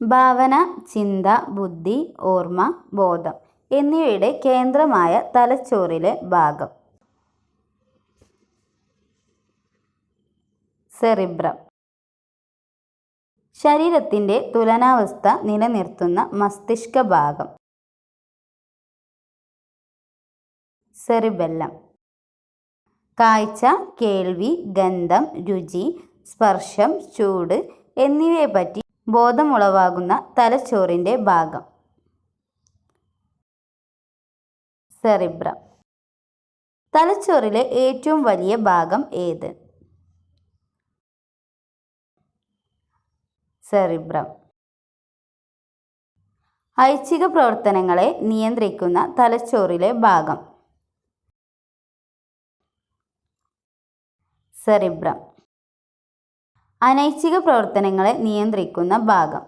ഭാവന ചിന്ത ബുദ്ധി ഓർമ്മ ബോധം എന്നിവയുടെ കേന്ദ്രമായ തലച്ചോറിലെ ഭാഗം. സെറിബ്രം. ശരീരത്തിന്റെ തുലനാവസ്ഥ നിലനിർത്തുന്ന മസ്തിഷ്ക ഭാഗം. സെറിബെല്ലം. കാഴ്ച കേൾവി ഗന്ധം രുചി സ്പർശം ചൂട് എന്നിവയെ എന്നിവയെപ്പറ്റി ബോധമുളവാകുന്ന തലച്ചോറിന്റെ ഭാഗം. സെറിബ്രം. തലച്ചോറിലെ ഏറ്റവും വലിയ ഭാഗം ഏത്? സെറിബ്രം. ഐച്ഛിക പ്രവർത്തനങ്ങളെ നിയന്ത്രിക്കുന്ന തലച്ചോറിലെ ഭാഗം. സെറിബ്രം. അനൈച്ഛിക പ്രവർത്തനങ്ങളെ നിയന്ത്രിക്കുന്ന ഭാഗം.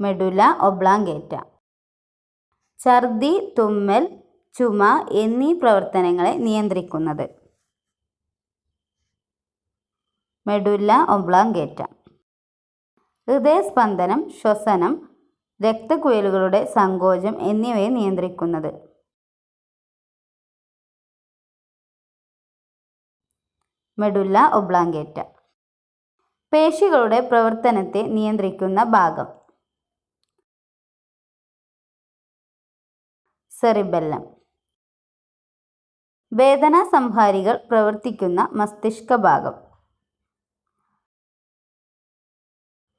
Medulla oblongata. ഛർദി തുമ്മൽ ചുമ എന്നീ പ്രവർത്തനങ്ങളെ നിയന്ത്രിക്കുന്നത്. Medulla oblongata. ഹൃദയസ്പന്ദനം ശ്വസനം രക്തക്കുഴലുകളുടെ സങ്കോചം എന്നിവയെ നിയന്ത്രിക്കുന്നത്. Medulla oblongata. പേശികളുടെ പ്രവർത്തനത്തെ നിയന്ത്രിക്കുന്ന ഭാഗം. സെറിബെല്ലം. വേദനാ സംഹാരികൾ പ്രവർത്തിക്കുന്ന മസ്തിഷ്ക ഭാഗം.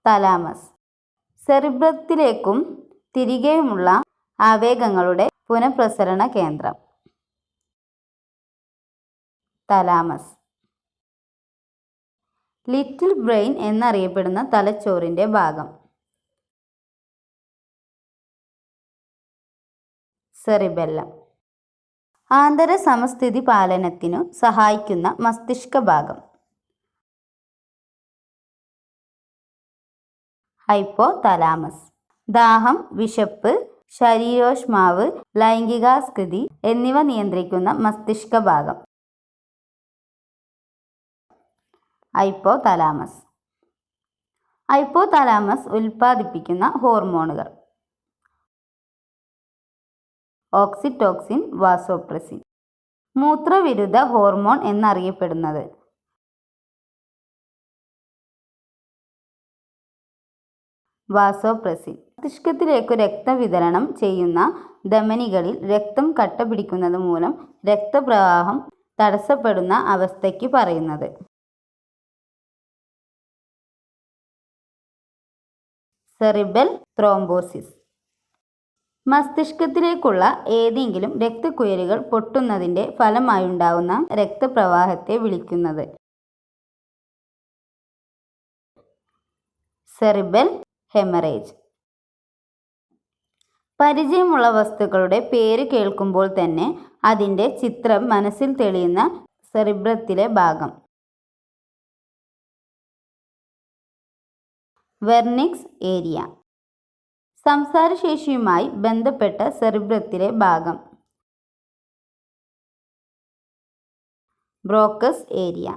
തലാമസ്. സെറിബ്രത്തിലേക്കും തിരികെയുമുള്ള ആവേഗങ്ങളുടെ പുനഃപ്രസരണ കേന്ദ്രം. തലാമസ്. ലിറ്റിൽ ബ്രെയിൻ എന്നറിയപ്പെടുന്ന തലച്ചോറിന്റെ ഭാഗം. സെറിബെല്ലം. ആന്തര സമസ്ഥിതി പാലനത്തിനു സഹായിക്കുന്ന മസ്തിഷ്ക ഭാഗം. ഹൈപ്പോ തലാമസ് ദാഹം വിശപ്പ് ശരീരോഷ്മാവ് ലൈംഗികാസ്ഥിതി എന്നിവ നിയന്ത്രിക്കുന്ന മസ്തിഷ്ക ഭാഗം. ഹൈപ്പോ തലാമസ് ഹൈപ്പോ തലാമസ് ഉൽപ്പാദിപ്പിക്കുന്ന ഹോർമോണുകൾ. Oxytocin vasopressin. മൂത്രവിരുദ്ധ ഹോർമോൺ എന്നറിയപ്പെടുന്നത്. വാസോപ്രസിൻ. മസ്തിഷ്കത്തിലേക്ക് രക്തവിതരണം ചെയ്യുന്ന ധമനികളിൽ രക്തം കട്ട പിടിക്കുന്നത് മൂലം രക്തപ്രവാഹം തടസ്സപ്പെടുന്ന അവസ്ഥയ്ക്ക് പറയുന്നത്. Cerebral thrombosis. മസ്തിഷ്കത്തിലേക്കുള്ള ഏതെങ്കിലും രക്തക്കുഴലുകൾ പൊട്ടുന്നതിന്റെ ഫലമായുണ്ടാവുന്ന രക്തപ്രവാഹത്തെ വിളിക്കുന്നത്. Cerebral haemorrhage. പരിചയമുള്ള വസ്തുക്കളുടെ പേര് കേൾക്കുമ്പോൾ തന്നെ അതിന്റെ ചിത്രം മനസ്സിൽ തെളിയുന്ന സെറിബ്രത്തിലെ ഭാഗം. Wernicke's area. സംസാരശേഷിയുമായി ബന്ധപ്പെട്ട സെറിബ്രത്തിലെ ഭാഗം. Broca's area.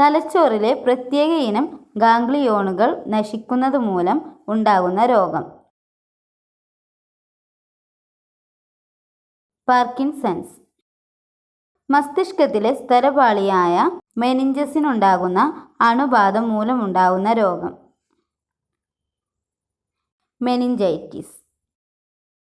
തലച്ചോറിലെ പ്രത്യേക ഇനം ഗാംഗ്ലിയോണുകൾ നശിക്കുന്നത് മൂലം ഉണ്ടാകുന്ന രോഗം. പാർക്കിൻസൺസ്. മസ്തിഷ്കത്തിലെ സ്തരപാളിയായ മെനിഞ്ചസിനുണ്ടാകുന്ന അണുബാധ മൂലമുണ്ടാകുന്ന രോഗം. മെനിഞ്ചൈറ്റിസ്.